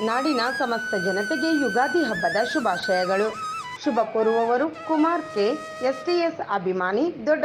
ನಾಡಿನ ಸಮಸ್ತ ಜನತೆಗೆ ಯುಗಾದಿ ಹಬ್ಬದ ಶುಭಾಶಯಗಳು. ಶುಭ ಕೋರುವವರು ಕುಮಾರ್ ಕೆ ಎಸ್ಟಿಎಸ್ ಅಭಿಮಾನಿ ದೊಡ್ಡ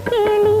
ಕೇಳಿ